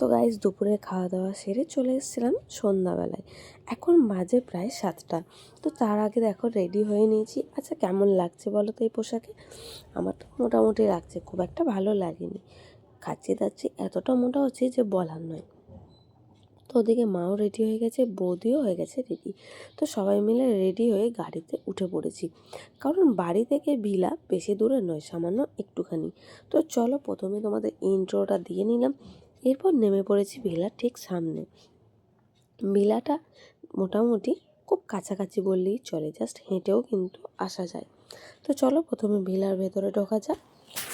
তো গাইজ দুপুরে খাওয়া দাওয়া সেরে চলে এসেছিলাম সন্ধ্যাবেলায়। এখন বাজে প্রায় সাতটা। তো তার আগে দেখো রেডি হয়ে নিয়েছি। আচ্ছা কেমন লাগছে বলো তো এই পোশাকে? আমার তো মোটামুটি লাগছে, খুব একটা ভালো লাগেনি। খাচ্ছি দাচ্ছি, এতটা মোটা হচ্ছে যে বলার নয়। তো ওদিকে মাও রেডি হয়ে গেছে, বৌদিও হয়ে গেছে রেডি তো সবাই মিলে রেডি হয়ে গাড়িতে উঠে পড়েছি। কারণ বাড়ি থেকে ভিলা বেশি দূরে নয়, সামান্য একটুখানি। তো চলো, প্রথমে তোমাদের ইন্ট্রোটা দিয়ে নিলাম। এরপর নেমে পড়েছি ভিলার ঠিক সামনে। ভিলাটা মোটামুটি খুব কাছাকাছি বললেই চলে জাস্ট হেঁটেও কিন্তু আসা যায়। তো চলো প্রথমে ভিলার ভেতরে ঢোকা যাক,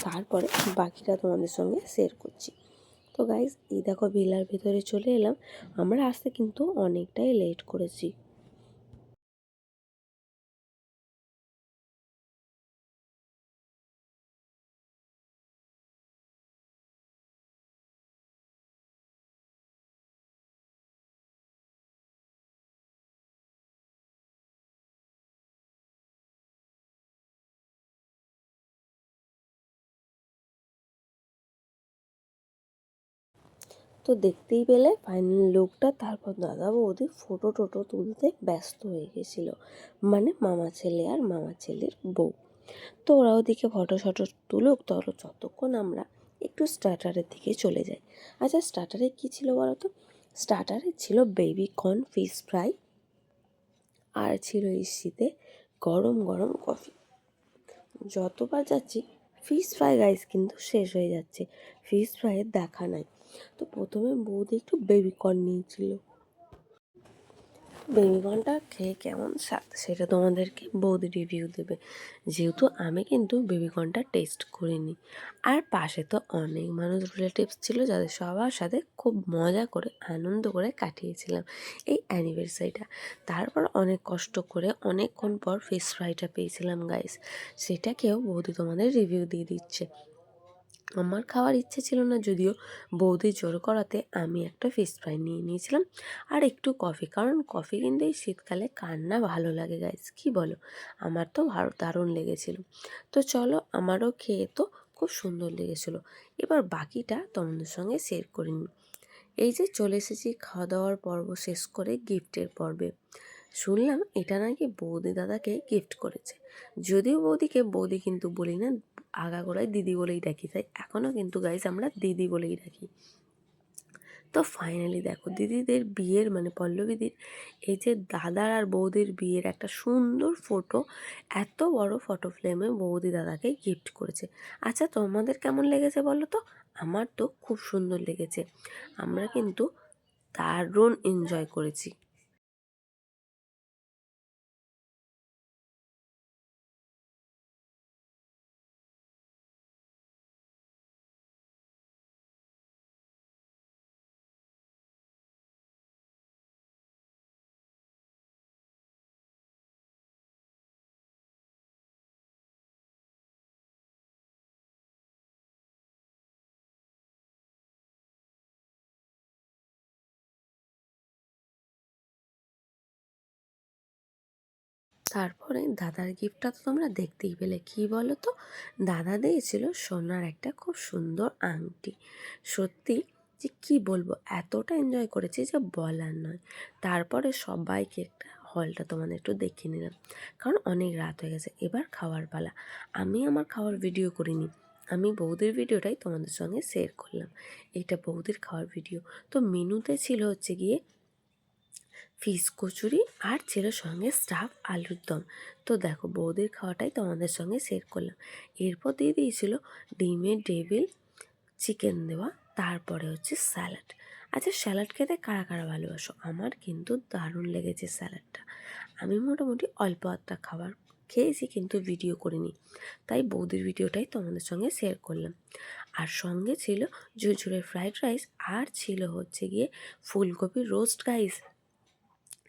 তারপরে বাকিটা তোমাদের সঙ্গে শেয়ার করছি। তো গাইজ এই দেখো ভিলার ভেতরে চলে এলাম। আমরা আসতে কিন্তু অনেকটাই লেট করেছি। তো দেখতেই পেলে ফাইনাল লুকটা তারপর দাদা বৌদি ফটো টোটো তুলতে ব্যস্ত হয়ে গেছিল। মানে মামা ছেলে আর মামা ছেলের বউ। তো ওরা ওদিকে ফটো শটো তুলুক তত যতক্ষণ আমরা একটু স্টার্টারের দিকে চলে যাই। আচ্ছা স্টার্টারে কী ছিল বলো তো? স্টার্টারে ছিল বেবি কর্ন ফিশ ফ্রাই আর ছিল এই শীতে গরম গরম কফি যতবার যাচ্ছি ফিশ ফ্রাই রাইস কিন্তু শেষ হয়ে যাচ্ছে। ফিশ ফ্রাইয়ের দেখা নাই। তো প্রথমে বৌদি একটু বেবিকর্ন নিয়েছিল। বেবিকর্নটা খেয়ে কেমন স্বাদ সেটা তোমাদেরকে বৌদি রিভিউ দেবে। যেহেতু আমি কিন্তু বেবিকর্নটা টেস্ট করিনি। আর পাশে তো অনেক মানুষ রিলেটিভস ছিল যাদের সবার সাথে খুব মজা করে, আনন্দ করে কাটিয়েছিলাম এই অ্যানিভার্সারিটা তারপর অনেক কষ্ট করে অনেকক্ষণ পর ফিশ ফ্রাইটা পেয়েছিলাম গাইস সেটাকেও বৌদি তোমাদের রিভিউ দিয়ে দিচ্ছে। আমার খাওয়ার ইচ্ছে ছিল না, যদিও বৌদি জোর করাতে আমি একটা ফিশ ফ্রাই নিয়ে নিয়েছিলাম। আর একটু কফি কারণ কফি কিন্তু এই শীতকালে কান্না ভালো লাগে গাইস কি বলো? আমার তো ভালো দারুণ লেগেছিল। তো চলো আমারও খেয়ে তো খুব সুন্দর লেগেছিলো। এবার বাকিটা তোমাদের সঙ্গে শেয়ার করে নিই। এই যে চলে এসেছি খাওয়া দাওয়ার পর্ব শেষ করে গিফটের পর্বে। শুনলাম এটা নাকি বৌদি দাদাকে গিফট করেছে। যদিও বৌদিকে, বৌদি কিন্তু বলি না আগাগোড়ায় দিদি বলেই ডাকি। তাই এখনও কিন্তু গাইজ আমরা দিদি বলেই ডাকি। তো ফাইনালি দেখো, দিদিদের বিয়ের মানে পল্লবীদির এই যে দাদার আর বৌদির বিয়ের একটা সুন্দর ফটো এত বড় ফটো ফ্রেমে বৌদি দাদাকে গিফট করেছে। আচ্ছা তোমাদের কেমন লেগেছে বলো তো? আমার তো খুব সুন্দর লেগেছে। আমরা কিন্তু দারুণ এনজয় করেছি। তারপরে দাদার গিফটটা তো তোমরা দেখতেই পেলে। কি বলো তো দাদা দিয়েছিল সোনার একটা খুব সুন্দর আংটি। সত্যি যে কি বলব, এতটা এনজয় করেছি যে বলার নয়। তারপরে সবাইকে একটা হলটা তোমাদের একটু দেখিয়ে নিলাম। কারণ অনেক রাত হয়ে গেছে, এবার খাওয়ার পালা। আমি আমার খাওয়ার ভিডিও করিনি। আমি বৌদির ভিডিওটাই তোমাদের সঙ্গে শেয়ার করলাম। এটা বৌদির খাওয়ার ভিডিও তো মেনুতে ছিল হচ্ছে গিয়ে ফিস কচুরি আর ছিল সঙ্গে স্টাফ আলুর দম। তো দেখো, বৌদির খাওয়াটাই তোমাদের সঙ্গে শেয়ার করলাম। এরপর দিয়ে দিয়েছিল ডিমের ডেভিল চিকেন দেওয়া, তারপরে হচ্ছে স্যালাড। আচ্ছা স্যালাড খেতে কারা কারা ভালোবাসো? আমার কিন্তু দারুণ লেগেছে স্যালাডটা। আমি মোটামুটি অল্প একটা খাবার খেয়েছি কিন্তু ভিডিও করিনি। তাই বৌদির ভিডিওটাই তোমাদের সঙ্গে শেয়ার করলাম। আর সঙ্গে ছিল ঝুরঝুরের ফ্রাইড রাইস আর ছিল হচ্ছে গিয়ে ফুলকপির রোস্ট রাইস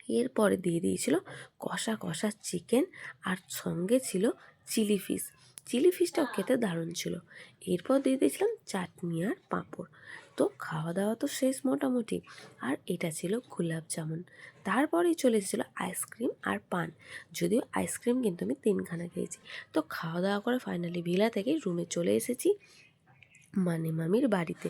এরপরে দিয়ে দিয়েছিল কষা কষা চিকেন আর সঙ্গে ছিল চিলি ফিশ। চিলি ফিশটাও খেতে দারুণ ছিল। এরপর দিয়ে দিয়েছিলাম চাটনি আর পাঁপড়। তো খাওয়া দাওয়া তো শেষ মোটামুটি। আর এটা ছিল গোলাপ জামুন। তারপরেই চলে এসেছিল আইসক্রিম আর পান। যদিও আইসক্রিম কিন্তু আমি তিনখানা খেয়েছি। তো খাওয়া দাওয়া করে ফাইনালি ভিলা থেকে রুমে চলে এসেছি। মানে মামির বাড়িতে,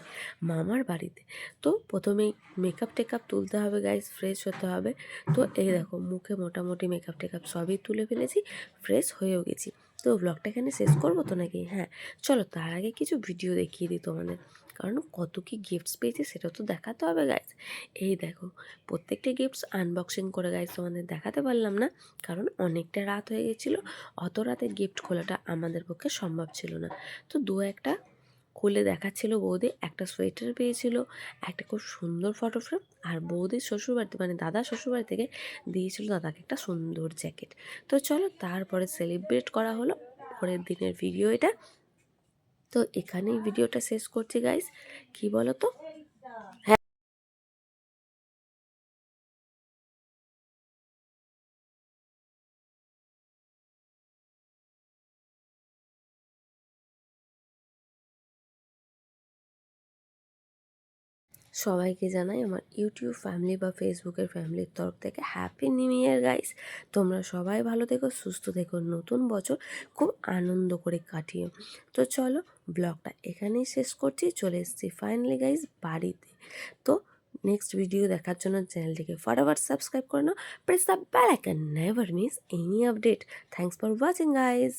মামার বাড়িতে। তো প্রথমেই মেকআপ টেকআপ তুলতে হবে গাইজ ফ্রেশ হতে হবে। তো এই দেখো, মুখে মোটামুটি মেকআপ টেকআপ সবই তুলে ফেলেছি ফ্রেশ হয়েও গেছি। তো ব্লগটা এখানে শেষ করব তো নাকি? হ্যাঁ চলো তার আগে কিছু ভিডিও দেখিয়ে দিই তোমাদের। কারণ কত কি গিফটস পেয়েছি সেটা তো দেখাতে হবে গাইজ এই দেখো, প্রত্যেকটা গিফটস আনবক্সিং করে গাইজ তোমাদের দেখাতে পারলাম না, কারণ অনেকটা রাত হয়ে গেছিল, অত রাতে গিফট খোলাটা আমাদের পক্ষে সম্ভব ছিল না। তো দু একটা খুলে দেখাচ্ছিল বৌদি। একটা সোয়েটার পেয়েছিল, একটা খুব সুন্দর ফটো ফ্রেম আর বৌদির শ্বশুরবাড়িতে মানে দাদা শ্বশুরবাড়ি থেকে দিয়েছিল দাদাকে একটা সুন্দর জ্যাকেট তো চলো তারপরে সেলিব্রেট করা হলো পরের দিনের ভিডিও এটা। তো এখানেই ভিডিওটা শেষ করছি গাইস কি বলো তো সবাইকে জানাই আমার ইউটিউব ফ্যামিলি বা ফেসবুকের ফ্যামিলির তরফ থেকে হ্যাপি নিউ ইয়ার গাইস তোমরা সবাই ভালো থেকো, সুস্থ থেকো, নতুন বছর খুব আনন্দ করে কাটিও। তো চলো, ব্লগটা এখানেই শেষ করছি, চলে এসেছি ফাইনালি গাইস বাড়িতে। তো নেক্সট ভিডিও দেখার জন্য চ্যানেলটিকে ফটাফট সাবস্ক্রাইব করে নাও। Press the bell icon never miss any update thanks for watching guys